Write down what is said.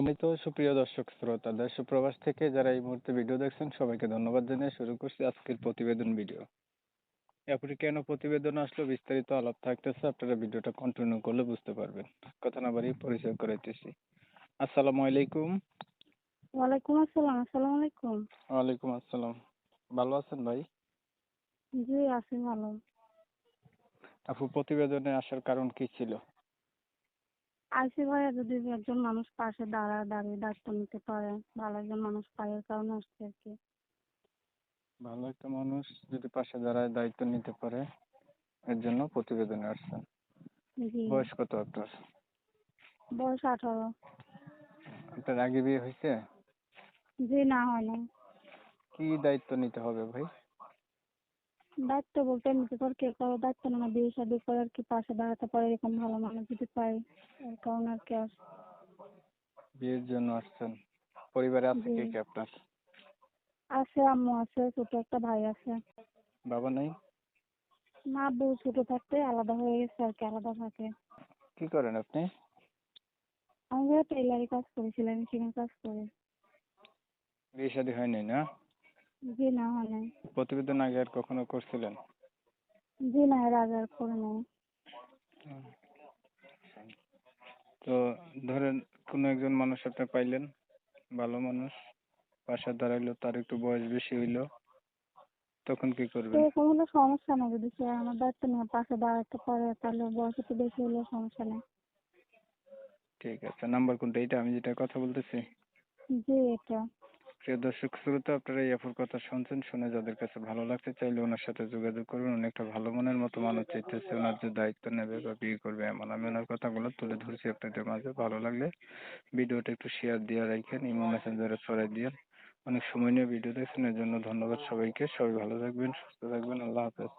সম্মানিত সুপ্রিয় দর্শক শ্রোতা দেশ প্রবাস থেকে যারা এই মুহূর্তে ভিডিও দেখছেন সবাইকে ধন্যবাদ জানিয়ে শুরু করছি আজকের প্রতিবেদন ভিডিও এরপরে কেন প্রতিবেদন আসলো বিস্তারিত আলাপ থাকতেছে আপনারা ভিডিওটা কন্টিনিউ করলে বুঝতে পারবেন। কথা না বাড়িয়ে পরিচয় করাইতেছি আসসালামু আলাইকুম। ওয়ালাইকুম আসসালাম আসসালামু আলাইকুম। ওয়ালাইকুম আসসালাম। ভালো আছেন ভাই? জি আছি ভালো। আপু প্রতিবেদনে আসার কারণ কি ছিল? আইসি ভাইয়া যদি একজন মানুষ পাশে দাঁড়ায় দাঁড়িয়ে দায়িত্ব নিতে পারে ভালো একজন মানুষ পায় এর কারণে আসছে আর কি। ভালো একটা মানুষ যদি পাশে দাঁড়ায় দায়িত্ব নিতে পারে এর জন্য প্রতিবেদনে আসছেন। জি। বয়স কত আপনার? বয়স আঠারো। আপনার আগে বিয়ে হয়েছে? জি না হয় না কি দায়িত্ব নিতে হবে ভাই? দায়িত্ব বলতে নিতে পারে কে কারও দায়িত্ব না বিয়ে শাদী করে আর কি পাশে দাঁড়াতে পারে? এরকম ভালো মানুষ যদি পাই এর কারণে আর কি আস বিয়ের জন্য আসছেন। পরিবারে আছে কে কে আপনার? আছে আম্মু আছে ছোট একটা ভাই আছে। বাবা নাই? মা বউ ছোট থাকতে আলাদা হয়ে গেছে আর কি আলাদা থাকে। কি করেন আপনি? আমি যে টেলারি কাজ করেছিলাম মেশিনের কাজ করি। বিয়ে শাদী হয়নি না? জি না হয় নাই। প্রতিবেদন আগে আর কখনো করছিলেন? জি না এর আগে আর করে নাই। তো ধরেন কোনো একজন মানুষ আপনি পাইলেন ভালো মানুষ পাশে দাঁড়াইলো তার একটু বয়স বেশি হইল তখন কি করবেন? এরকম হলে সমস্যা নেই যদি সে আমার দায়িত্ব নিয়ে পাশে দাঁড়াতে পারে তাহলে বয়স একটু বেশি হলেও সমস্যা নেই। ঠিক আছে নাম্বার কোনটা? এটা আমি যেটা কথা বলতেছি। জি এটা প্রিয় দর্শক, শ্রোতা, আপনারা অপর কথা শুনছেন। শুনে যাদের কাছে ভালো লাগছে চাইলে ওনার সাথে যোগাযোগ করবেন। উনি একটা ভালো মনের মতো মানুষ চাইতেছে। ওনার যে দায়িত্ব নেবে বা বিয়ে করবে এমন আমি ওনার কথাগুলো তুলে ধরছি আপনাদের মাঝে। ভালো লাগলে ভিডিওটা একটু শেয়ার দিয়ে রাখেন ইমো মেসেঞ্জারে ছড়াই দিয়ে অনেক সময় নিয়ে ভিডিও দেখছেন এর জন্য ধন্যবাদ সবাইকে। সবাই ভালো থাকবেন, সুস্থ থাকবেন। আল্লাহ হাফেজ।